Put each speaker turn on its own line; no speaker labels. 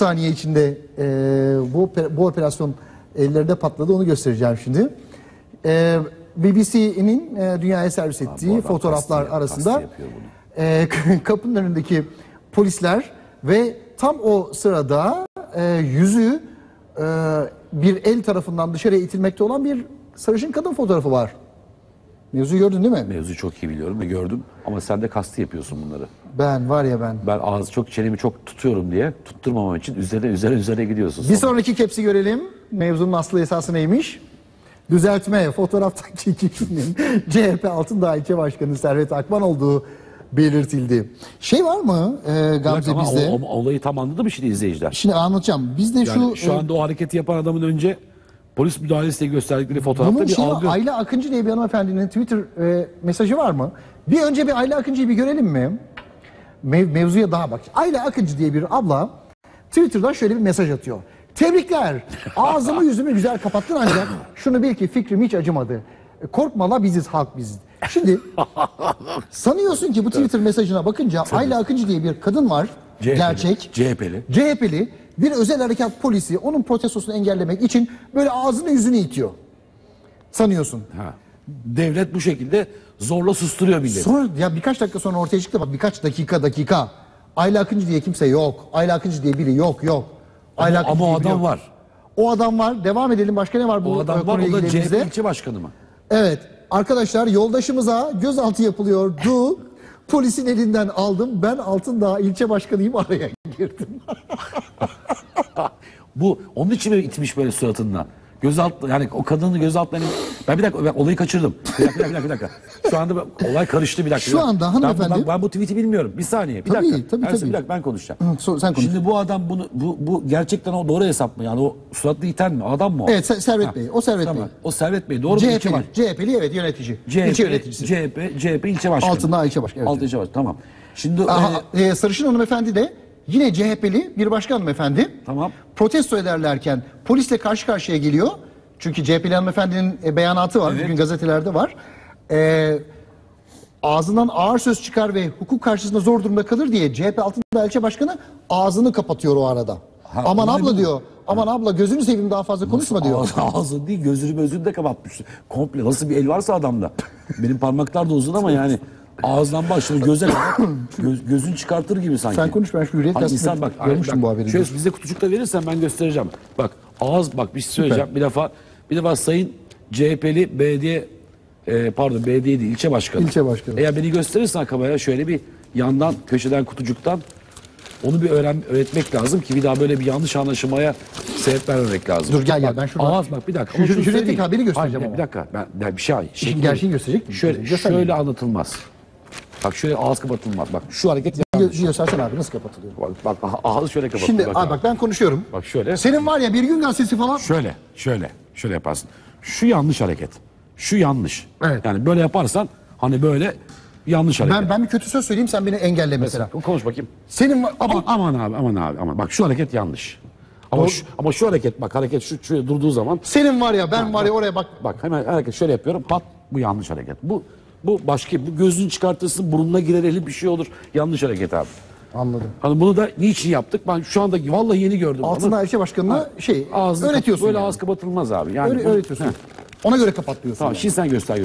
saniye içinde e, bu, bu operasyon ellerinde patladı onu göstereceğim şimdi. E, BBC'nin e, dünyaya servis ettiği
adam
fotoğraflar
kasti-
arasında e, kapının önündeki polisler ve tam o sırada e, yüzü e, bir el tarafından dışarıya itilmekte olan bir sarışın kadın fotoğrafı var. Mevzuyu gördün değil mi?
Mevzu çok iyi biliyorum ve gördüm ama sen de kasti yapıyorsun bunları.
Ben var ya ben.
Ben ağız çok çenemi çok tutuyorum diye tutturmamam için üzerine üzerine üzerine gidiyorsun.
Bir
Sonra-
sonraki kepsi görelim. Mevzunun aslı esası neymiş? Düzeltme fotoğraftaki kişinin CHP Altındağ İlçe Başkanı Servet Akman olduğu belirtildi. Şey var mı e, Gamze
Ama
bizde?
o, o- olayı tam anladı mı şimdi izleyiciler?
Şimdi anlatacağım. Bizde
Yani
şu,
şu,
e,
anda o hareketi yapan adamın önce polis müdahalesiyle gösterdikleri fotoğrafta
bunun
bir
var,
algı.
Ayla Akıncı diye bir hanımefendinin Twitter e, mesajı var mı? Bir önce bir Ayla Akıncı'yı bir görelim mi? Mev- mevzuya daha bak. Ayla Akıncı diye bir abla Twitter'dan şöyle bir mesaj atıyor. Tebrikler. Ağzımı yüzümü güzel kapattın ancak şunu bil ki fikrim hiç acımadı. Korkma la biziz halk biziz. Şimdi sanıyorsun ki bu Twitter mesajına bakınca Ayla Akıncı diye bir kadın var.
CHP'li.
Gerçek.
CHP'li.
CHP'li bir özel harekat polisi onun protestosunu engellemek için böyle ağzını yüzünü itiyor. Sanıyorsun.
Ha. Devlet bu şekilde zorla susturuyor milleti.
Sonra ya birkaç dakika sonra ortaya çıktı bak birkaç dakika dakika. Ayla Akıncı diye kimse yok. Ayla Akıncı diye biri yok yok. Ayla
ama
Akıncı
ama o adam
yok.
var.
O adam var. Devam edelim. Başka ne var bu
O adam var o da CHP ilçe başkanı mı?
Evet. Arkadaşlar yoldaşımıza gözaltı yapılıyordu. Polisin elinden aldım. Ben Altındağ ilçe başkanıyım araya girdim.
Bu onun için mi itmiş böyle suratından? Gözalt yani o kadını gözaltlarını ben bir dakika ben olayı kaçırdım. Bir dakika bir dakika bir dakika. Şu anda ben- olay karıştı bir dakika.
Şu anda
ben,
hanımefendi-
ben, ben bu tweet'i bilmiyorum. Bir saniye. Bir
Tabii,
dakika.
tabii,
Ersin,
tabii.
Bir dakika ben konuşacağım.
Hı, so- sen konuş.
Şimdi bu adam bunu bu, bu gerçekten o doğru hesap mı? Yani o suratlı iten mi? Adam mı o?
Evet Se- Servet
Ha,
Bey. O Servet
Tamam.
Bey.
O Servet Bey. Doğru mu? İlçe
CHP'li.
var.
CHP'li evet yönetici. ilçe
CHP,
yöneticisi.
CHP, CHP ilçe başkanı.
Altındağ ilçe başkanı. Evet.
Altı ilçe başkanı. Tamam. Şimdi
Aha,
e,
e, Sarışın hanımefendi de yine CHP'li bir başka hanımefendi.
Tamam.
Protesto ederlerken polisle karşı karşıya geliyor. Çünkü CHP'li hanımefendinin e, beyanatı var. Bugün gazetelerde var. E, ağzından ağır söz çıkar ve hukuk karşısında zor durumda kalır diye CHP Altındağ ilçe başkanı ağzını kapatıyor o arada.
Ha,
aman abla
mi?
diyor. Aman abla gözünü seveyim daha fazla konuşma diyor.
Ağzı, ağzı değil gözünü gözünü de kapatmış. Komple nasıl bir el varsa adamda. Benim parmaklar da uzun ama yani ağızdan başlıyor göze kadar göz, gözün çıkartır gibi sanki.
Sen konuş, ben şu Hürriyet
Hani insan bak,
görmüştüm
bak,
bu haberi.
Şöyle bize kutucukta verirsen ben göstereceğim. Bak ağız bak bir şey söyleyeceğim. Bir defa bir defa sayın CHP'li belediye e, pardon belediye değil ilçe başkanı.
İlçe başkanı.
Eğer beni gösterirsen kameraya şöyle bir yandan köşeden kutucuktan onu bir öğren öğretmek lazım ki bir daha böyle bir yanlış anlaşılmaya sebep vermemek lazım.
Dur, gel, gel, ben şuradan-
Ağız bak bir dakika.
Şu Hürriyet'teki
söyleyeyim.
haberi göstereceğim
Hayır,
ama.
Bir dakika ben, ben bir şey şekli-
gerçeğini gösterecek mi?
Şöyle, şöyle anlatılmaz. Bak şöyle ağız kapatılmaz. Bak şu hareket
Gö-
yanlış.
Göstersene abi nasıl kapatılıyor.
Bak, bak ağız şöyle kapatılır.
Şimdi
bak,
bak, bak ben konuşuyorum.
Bak şöyle.
Senin var ya bir gün gazetesi falan
Şöyle, şöyle, şöyle yaparsın. Şu yanlış hareket. Şu yanlış.
Evet.
Yani böyle yaparsan hani böyle yanlış hareket.
Ben ben bir kötü söz söyleyeyim sen beni engelle mesela.
Konuş bakayım.
Senin var-
Ama aman abi, aman abi, aman. Bak şu hareket yanlış. Ama şu, ama şu hareket bak hareket şu şöyle durduğu zaman
senin var ya ben var ya oraya bak.
bak hemen hareket şöyle yapıyorum. Pat bu yanlış hareket. Bu bu başka bu gözünü çıkartırsın burnuna girer eli bir şey olur. Yanlış hareket abi.
Anladım.
Hani bunu da niçin yaptık? Ben şu anda vallahi yeni gördüm. Bunu.
ilçe başkanına şey
Ağzını
öğretiyorsun.
Böyle
yani.
ağız kapatılmaz abi. Yani
Öyle-
bu-
öğretiyorsun.
Heh.
Ona göre kapat diyorsun.
Tamam
yani.
şimdi sen göster.